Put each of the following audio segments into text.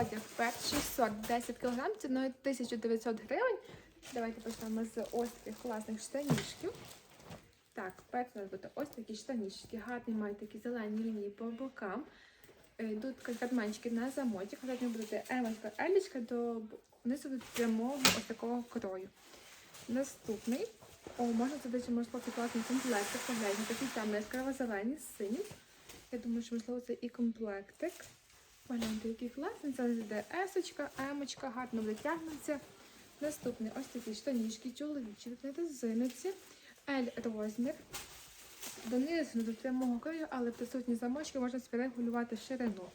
одяг перший сорт 10 кг, ціною 1900 гривень. Давайте почнемо з ось таких класних штанішків. Так, перше у нас буде ось такі штанішки. Гарні мають такі зелені лінії по бокам. Е, Йдуть карманчики на замочок. Сьогодні буде емочка, елічка до внизу від прямого ось такого крою. Наступний. О, можна десь можливо класний. Погляньте, такий там яскраво зелені з синім. Я думаю, що можливо це і комплектик. Погляньте, який класний. Це йде есочка, емочка, гарно витягнеться. Наступний ось такі штанішки, чоловічі, на резиниці. L розмір. Донизу до прямого краю, але присутні замочки можна собі регулювати ширину.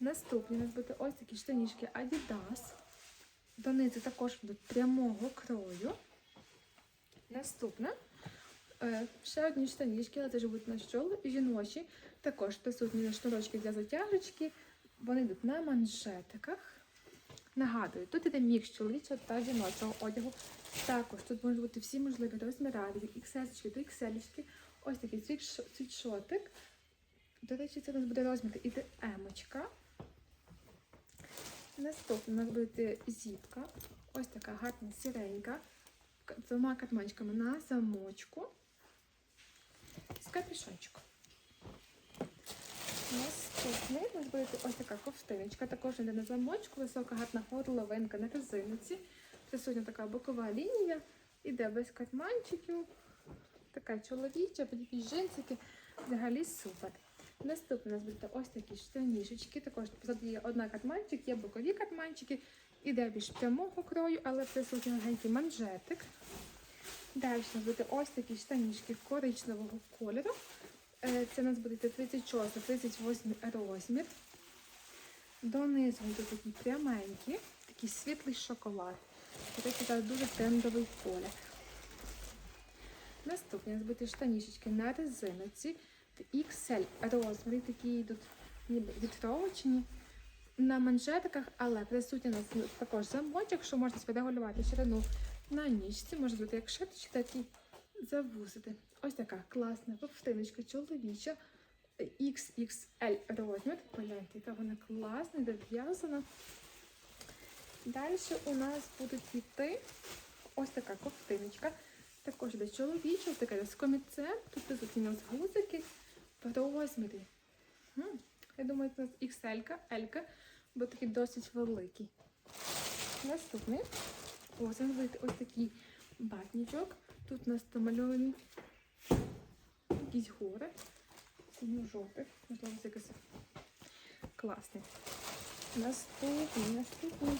Наступні у нас буде ось такі штанішки Adidas. Донизу також будуть прямого крою. Наступне. Ще одні штанішки, але це ж будуть на щолу жіночі. Також присутні на шнурочки для затяжечки. Вони йдуть на манжетиках. Нагадую, тут іде мікс чоловічого та жіночого одягу. Також тут можуть бути всі можливі розміри від XS до XL. Ось такий світшотик. До речі, це у нас буде розмір іде емочка. Наступна у нас буде зіпка. Ось така гарна сіренька. З двома катманчиками на замочку. З капюшончиком. У нас буде ось така ковтиночка. Також йде на замочку, висока гарна горловинка на резиниці. Присутня така бокова лінія. Іде без карманчиків. Така чоловіча, джинсики. Взагалі супер. Наступне у нас буде ось такі штанішечки. Також позаду є одна карманчик, є бокові карманчики. Іде більш прямого крою, але присутній легенький манжетик. Далі у нас буде ось такі штанішки коричневого кольору. Е, Це у нас буде 36-38 розмір. Донизу буде такі пряменькі, такий світлий шоколад. Такий зараз дуже трендовий колір. Наступні у нас будуть штанішечки на резиноці. XL розміри, такі йдуть ніби. На манжетиках, але присутні у нас також замочок, що можна собі регулювати ширину на ніжці. Може бути як шиточки, так і завусити. Ось така класна ковтиночка чоловіча. XXL розмір. Погляньте, яка вона класна, дов'язана. Далі у нас будуть йти ось така ковтиночка. Також для чоловічого, така з коміцем. Тут присутні у нас гузики розмірі. Я думаю, це у нас XL, L, бо такий досить великий. Наступний. Ось він ось такий батнічок. Тут у нас намальовані якісь гори. Синьо-жовтих. Можливо, це якось класний. Наступний, наступний.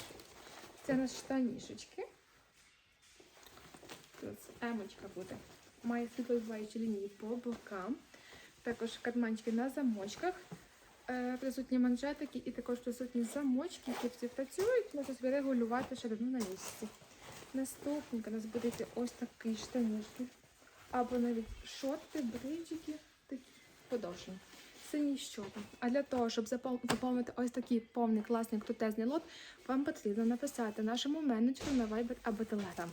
Це нас штанішечки. Тут емочка буде. Має світловибиваючі лінії по бокам. Також карманчики на замочках. Е, Присутні манжетики і також присутні замочки, які всі працюють. Можна собі регулювати ширину на місці. Наступник у нас буде ось такий штанішки. Або навіть шорти, бриджики, такі подовжені. Синій щоти. А для того, щоб заповнити ось такий повний класний крутезний лот, вам потрібно написати нашому менеджеру на Viber або Telegram.